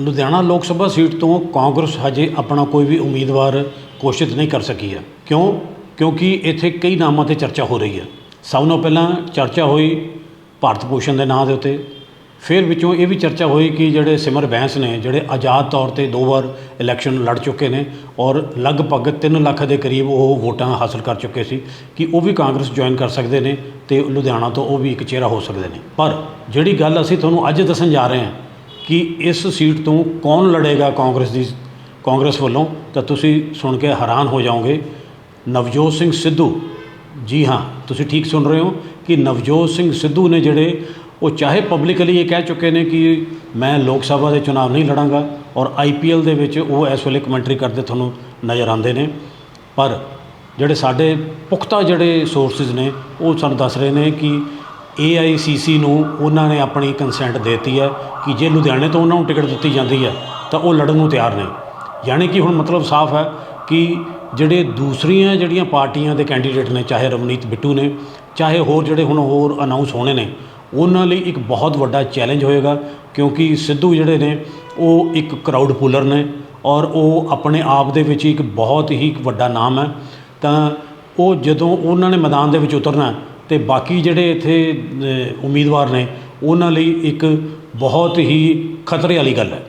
ਲੁਧਿਆਣਾ ਲੋਕ ਸਭਾ ਸੀਟ ਤੋਂ ਕਾਂਗਰਸ ਹਜੇ ਆਪਣਾ ਕੋਈ ਵੀ ਉਮੀਦਵਾਰ ਘੋਸ਼ਿਤ ਨਹੀਂ ਕਰ ਸਕੀ ਹੈ ਕਿਉਂ? ਕਿਉਂਕਿ ਇੱਥੇ ਕਈ ਨਾਮਾਂ ਤੇ ਚਰਚਾ ਹੋ ਰਹੀ ਹੈ ਸਭ ਤੋਂ ਪਹਿਲਾਂ ਚਰਚਾ ਹੋਈ ਭਾਰਤ ਭੂਸ਼ਣ ਦੇ ਨਾਂ ਦੇ ਉੱਤੇ। ਫਿਰ ਵਿੱਚੋਂ ਇਹ ਵੀ ਚਰਚਾ ਹੋਈ ਕਿ ਜਿਹੜੇ ਸਿਮਰ ਬੈਂਸ ਨੇ, ਜਿਹੜੇ ਆਜ਼ਾਦ ਤੌਰ ਤੇ ਦੋ ਵਾਰ ਇਲੈਕਸ਼ਨ ਲੜ ਚੁੱਕੇ ਨੇ ਔਰ ਲਗਭਗ 3 ਲੱਖ ਦੇ ਕਰੀਬ ਉਹ ਵੋਟਾਂ ਹਾਸਲ ਕਰ ਚੁੱਕੇ ਸੀ ਕਿ ਉਹ ਵੀ ਕਾਂਗਰਸ ਜੁਆਇਨ ਕਰ ਸਕਦੇ ਨੇ ਤੇ ਲੁਧਿਆਣਾ ਤੋਂ ਉਹ ਵੀ ਇੱਕ ਚਿਹਰਾ ਹੋ ਸਕਦੇ ਨੇ। ਪਰ ਜਿਹੜੀ ਗੱਲ ਅਸੀਂ ਤੁਹਾਨੂੰ ਅੱਜ ਦੱਸਣ ਜਾ ਰਹੇ ਹਾਂ ਕਿ ਇਸ ਸੀਟ ਤੋਂ ਕੌਣ ਲੜੇਗਾ ਕਾਂਗਰਸ ਦੀ, ਕਾਂਗਰਸ ਵੱਲੋਂ, ਤਾਂ ਤੁਸੀਂ ਸੁਣ ਕੇ ਹੈਰਾਨ ਹੋ ਜਾਓਗੇ। ਨਵਜੋਤ ਸਿੰਘ ਸਿੱਧੂ, ਜੀ ਹਾਂ, ਤੁਸੀਂ ਠੀਕ ਸੁਣ ਰਹੇ ਹੋ ਕਿ ਨਵਜੋਤ ਸਿੰਘ ਸਿੱਧੂ ਨੇ ਜਿਹੜੇ, ਉਹ ਚਾਹੇ ਪਬਲਿਕਲੀ ਇਹ ਕਹਿ ਚੁੱਕੇ ਨੇ ਕਿ ਮੈਂ ਲੋਕ ਸਭਾ ਦੇ ਚੁਣਾਵ ਨਹੀਂ ਲੜਾਂਗਾ ਔਰ ਆਈਪੀਐਲ ਦੇ ਵਿੱਚ ਉਹ ਇਸ ਵੇਲੇ ਕਮੈਂਟਰੀ ਕਰਦੇ ਤੁਹਾਨੂੰ ਨਜ਼ਰ ਆਉਂਦੇ ਨੇ। ਪਰ ਜਿਹੜੇ ਸਾਡੇ ਪੁਖਤਾ ਜਿਹੜੇ ਸੋਰਸਸ ਨੇ, ਉਹ ਸਾਨੂੰ ਦੱਸ ਰਹੇ ਨੇ ਕਿ AICC ਨੂੰ ਉਹਨਾਂ ਨੇ ਆਪਣੀ ਕੰਸੈਂਟ ਦਿੱਤੀ ਹੈ ਕਿ ਜੇ ਲੁਧਿਆਣੇ ਤੋਂ ਉਹਨਾਂ ਨੂੰ ਟਿਕਟ ਦਿੱਤੀ ਜਾਂਦੀ ਹੈ, ਤਾਂ ਉਹ ਲੜਨ ਨੂੰ ਤਿਆਰ ਨੇ। ਯਾਨੀ ਕਿ ਹੁਣ ਮਤਲਬ ਸਾਫ਼ ਹੈ ਕਿ ਜਿਹੜੇ ਦੂਸਰੀਆਂ ਜਿਹੜੀਆਂ ਪਾਰਟੀਆਂ ਦੇ ਕੈਂਡੀਡੇਟ ਨੇ, ਚਾਹੇ ਰਵਨੀਤ ਬਿੱਟੂ ਨੇ, ਚਾਹੇ ਹੋਰ ਜਿਹੜੇ ਹੁਣ ਹੋਰ ਅਨਾਉਂਸ ਹੋਣੇ ਨੇ, ਉਹਨਾਂ ਲਈ ਇੱਕ ਬਹੁਤ ਵੱਡਾ ਚੈਲੰਜ ਹੋਏਗਾ, ਕਿਉਂਕਿ ਸਿੱਧੂ ਜਿਹੜੇ ਨੇ, ਉਹ ਇੱਕ ਕਰਾਊਡ ਪੂਲਰ ਨੇ ਔਰ ਉਹ ਆਪਣੇ ਆਪ ਦੇ ਵਿੱਚ ਇੱਕ ਬਹੁਤ ਹੀ ਵੱਡਾ ਨਾਮ ਹੈ। ਤਾਂ ਉਹ ਜਦੋਂ ਉਹਨਾਂ ਨੇ ਮੈਦਾਨ ਦੇ ਵਿੱਚ ਉਤਰਨਾ ਅਤੇ ਬਾਕੀ ਜਿਹੜੇ ਇੱਥੇ ਉਮੀਦਵਾਰ ਨੇ, ਉਹਨਾਂ ਲਈ ਇੱਕ ਬਹੁਤ ਹੀ ਖਤਰੇ ਵਾਲੀ ਗੱਲ ਹੈ।